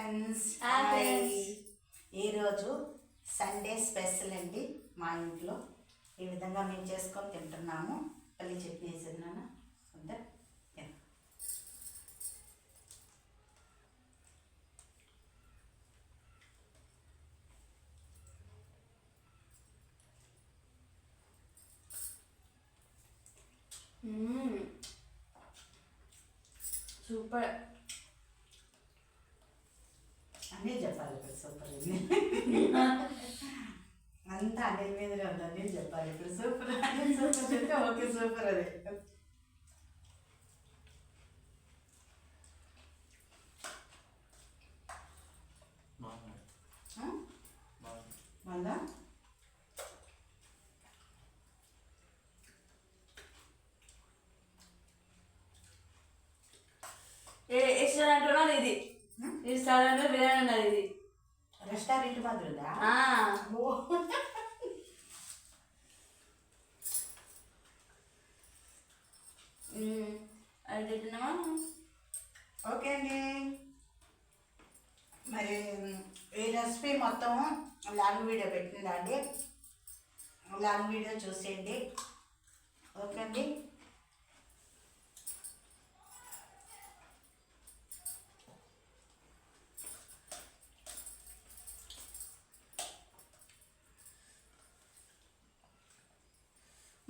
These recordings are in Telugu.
ఫ్రెండ్స్. ఈరోజు సండే స్పెషల్ అండి మా ఇంట్లో ఈ విధంగా మేము చేసుకొని తింటున్నాము పల్లి చట్నీ వద్దా? యా. సూపర్ అన్నీ చెప్పాలి ఇప్పుడు సూపర్ అంతా అనిల్ మీదనే ఉంది అనిల్ చెప్పాలి ఇప్పుడు సూపర్ అనిల్ సూపర్ చెప్తే ఓకే సూపర్ అది? మళ్ళా ఏ ఉన్నది ఇది రెస్టారెంట్ బిర్యానీ ఉన్నది ఇది. రెస్టారెంట్ మాదిరిదా. అది తింటున్నావా ఓకే అండి. మరి ఈ రెసిపీ మొత్తం లాంగ్ వీడియో పెట్టిందా అండి? లాంగ్ వీడియో చూసేయండి. ఓకే అండి.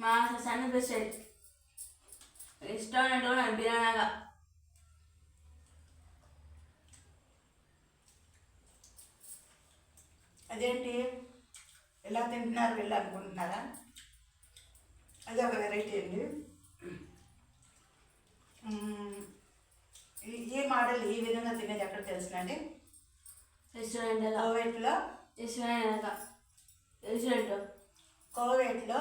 మా సన్న స్పెషల్ రెస్టారెంట్ ఉన్నది బిర్యానీగా అదేంటి? ఎలా తింటున్నారు వీళ్ళు అనుకుంటున్నారా? అది ఒక వెరైటీ అండి. ఈ మోడల్ ఈ విధంగా తినేది ఎక్కడ తెలుసునండి రెస్టారెంట్ కోవేట్లో? రెస్టారెంట్ రెస్టారెంట్ కోవేట్లో?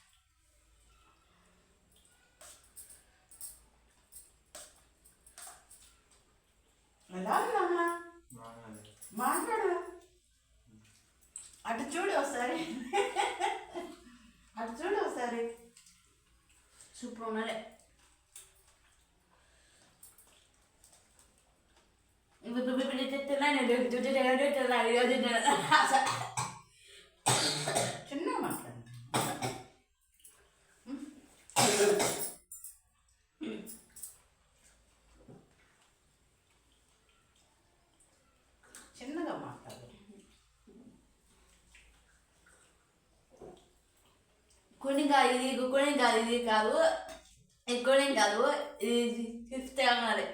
మాట్లాడు అటు చూడు ఒకసారి అటు చూడు ఒకసారి సూపర్ ఉన్నది ఇప్పుడు ఇప్పుడు తిన్నాను తిన్నాను చిన్నగా మాట్లాడు కొన్ని కాదు ఇది కొన్ని కాదు ఇది కాదు. ఎక్కువనే కాదు ఇది ఫిఫ్త్ అన్నది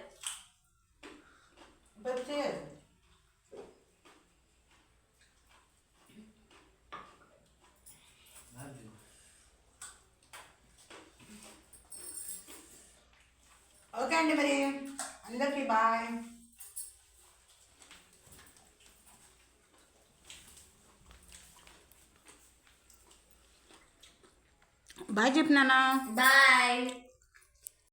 ఓకే అండి మరి. అందరికీ బాయ్. Bye చెప్పినానా bye.